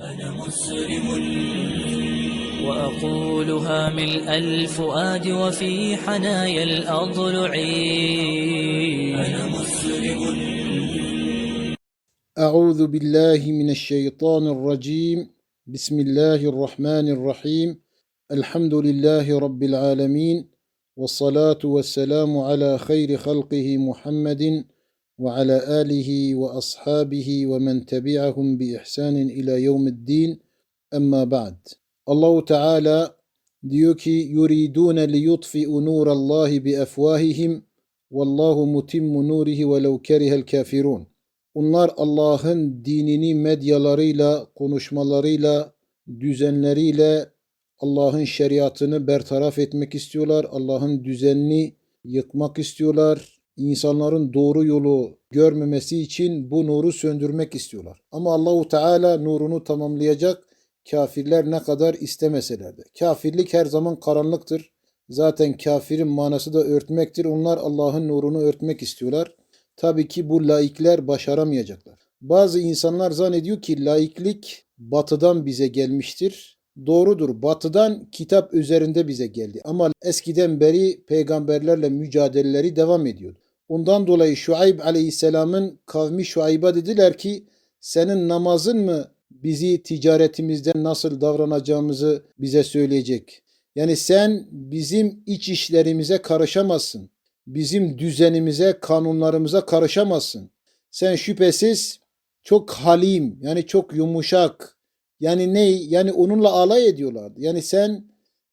أنا مسلم. وأقولها ملء الفؤاد وفي حنايا الأضلع. أنا مسلم. أعوذ بالله من الشيطان الرجيم. بسم الله الرحمن الرحيم. الحمد لله رب العالمين. والصلاة والسلام على خير خلقه محمد وعلى آله وأصحابه ومن تبعهم بإحسان إلى يوم الدين أما بعد الله تعالى diyor ki yuridune li yutfi'u nurallahi bi afwahihim vallahu mutimmu nurihi velau kerihel kafirun. Onlar Allah'ın dinini medyalarıyla, konuşmalarıyla, düzenleriyle Allah'ın şeriatını bertaraf etmek istiyorlar. Allah'ın düzenini yıkmak istiyorlar. İnsanların doğru yolu görmemesi için bu nuru söndürmek istiyorlar. Ama Allahu Teala nurunu tamamlayacak kafirler ne kadar istemeseler de. Kafirlik her zaman karanlıktır. Zaten kafirin manası da örtmektir. Onlar Allah'ın nurunu örtmek istiyorlar. Tabii ki bu laikler başaramayacaklar. Bazı insanlar zannediyor ki laiklik batıdan bize gelmiştir. Doğrudur. Batıdan kitap üzerinde bize geldi. Ama eskiden beri peygamberlerle mücadeleleri devam ediyordu. Ondan dolayı Şuayb aleyhisselamın kavmi Şuayb'a dediler ki senin namazın mı bizi ticaretimizde nasıl davranacağımızı bize söyleyecek. Yani sen bizim iç işlerimize karışamazsın. Bizim düzenimize, kanunlarımıza karışamazsın. Sen şüphesiz çok halim, yani çok yumuşak. Yani ne? Yani onunla alay ediyorlardı. Yani sen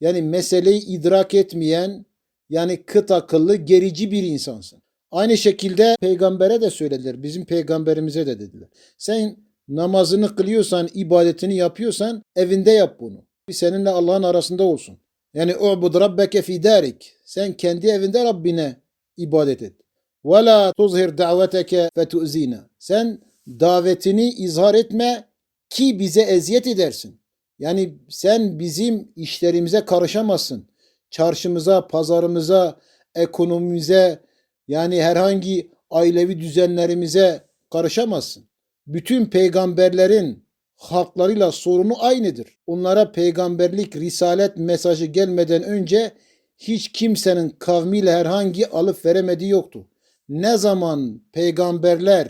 yani meseleyi idrak etmeyen, yani kıt akıllı, gerici bir insansın. Aynı şekilde peygambere de söylediler. Bizim peygamberimize de dediler. Sen namazını kılıyorsan, ibadetini yapıyorsan evinde yap bunu. Seninle Allah'ın arasında olsun. Yani u'bud rabbeke fi darik. Sen kendi evinde Rabbine ibadet et. Ve la tuzhir daveteke fetu'zina. Sen davetini izhar etme ki bize eziyet edersin. Yani sen bizim işlerimize karışamazsın. Çarşımıza, pazarımıza, ekonomimize, yani herhangi ailevi düzenlerimize karışamazsın. Bütün peygamberlerin halklarıyla sorunu aynıdır. Onlara peygamberlik, risalet mesajı gelmeden önce hiç kimsenin kavmiyle herhangi alıp veremediği yoktu. Ne zaman peygamberler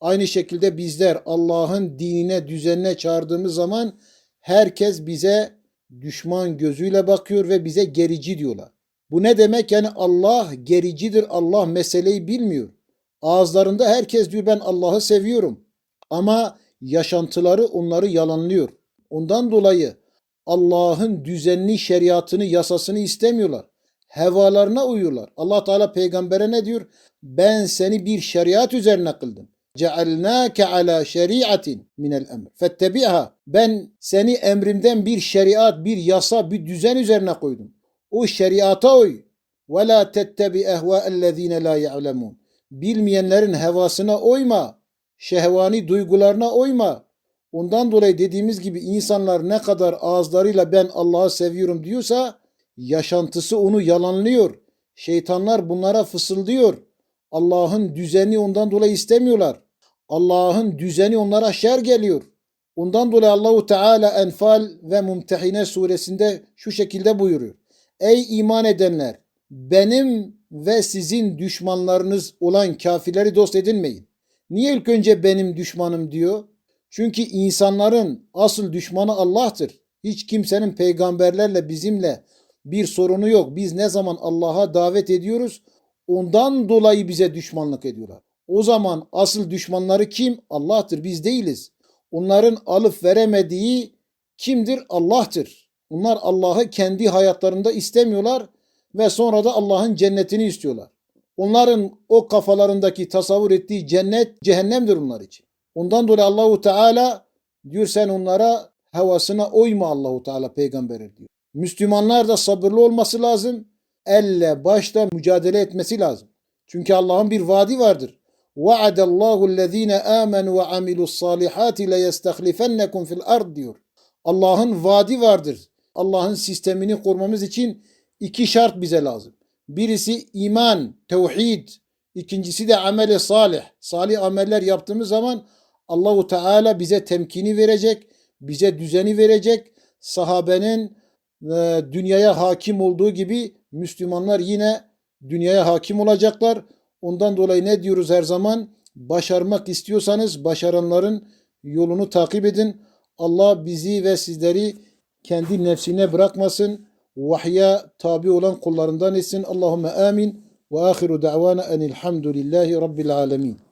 aynı şekilde bizler Allah'ın dinine, düzenine çağırdığımız zaman herkes bize düşman gözüyle bakıyor ve bize gerici diyorlar. Bu ne demek? Yani Allah gericidir. Allah meseleyi bilmiyor. Ağızlarında herkes diyor ben Allah'ı seviyorum. Ama yaşantıları onları yalanlıyor. Ondan dolayı Allah'ın düzenli şeriatını, yasasını istemiyorlar. Hevalarına uyuyorlar. Allah Teala peygambere ne diyor? Ben seni bir şeriat üzerine kıldım. Cealnâke ala şeriatin minel emr. Fettebi'ha. Ben seni emrimden bir şeriat, bir yasa, bir düzen üzerine koydum. O şeriata uy. Ve la tettebi ehvâellezîne la ya'lemûn. Bilmeyenlerin hevasına uyma. Şehvani duygularına uyma. Ondan dolayı dediğimiz gibi insanlar ne kadar ağızlarıyla ben Allah'ı seviyorum diyorsa yaşantısı onu yalanlıyor. Şeytanlar bunlara fısıldıyor. Allah'ın düzeni ondan dolayı istemiyorlar. Allah'ın düzeni onlara şer geliyor. Ondan dolayı Allahu Teala Enfal ve Mumtehine suresinde şu şekilde buyuruyor. Ey iman edenler benim ve sizin düşmanlarınız olan kafirleri dost edinmeyin. Niye ilk önce benim düşmanım diyor? Çünkü insanların asıl düşmanı Allah'tır. Hiç kimsenin peygamberlerle bizimle bir sorunu yok. Biz ne zaman Allah'a davet ediyoruz ondan dolayı bize düşmanlık ediyorlar. O zaman asıl düşmanları kim? Allah'tır. Biz değiliz. Onların alıp veremediği kimdir? Allah'tır. Onlar Allah'ı kendi hayatlarında istemiyorlar ve sonra da Allah'ın cennetini istiyorlar. Onların o kafalarındaki tasavvur ettiği cennet cehennemdir onlar için. Ondan dolayı Allahu Teala diyor sen onlara havasına uyma Allahu Teala peygambere diyor. Müslümanlar da sabırlı olması lazım. Elle başta mücadele etmesi lazım. Çünkü Allah'ın bir vaadi vardır. وَعَدَ اللّٰهُ الَّذ۪ينَ آمَنُوا وَعَمِلُوا الصَّالِحَاتِ لَيَسْتَخْلِفَنَّكُمْ فِي الْأَرْضِ diyor. Allah'ın vaadi vardır. Allah'ın sistemini kurmamız için iki şart bize lazım. Birisi iman, tevhid. İkincisi de ameli salih. Salih ameller yaptığımız zaman Allahu Teala bize temkini verecek. bize düzeni verecek. Sahabenin e, dünyaya hakim olduğu gibi Müslümanlar yine dünyaya hakim olacaklar. Ondan dolayı ne diyoruz her zaman? Başarmak istiyorsanız başaranların yolunu takip edin. Allah bizi ve sizleri kendi nefsine bırakmasın. Vahye tabi olan kullarından etsin. Allahümme amin. Ve ahiru da'vana enilhamdülillahi rabbil alemin.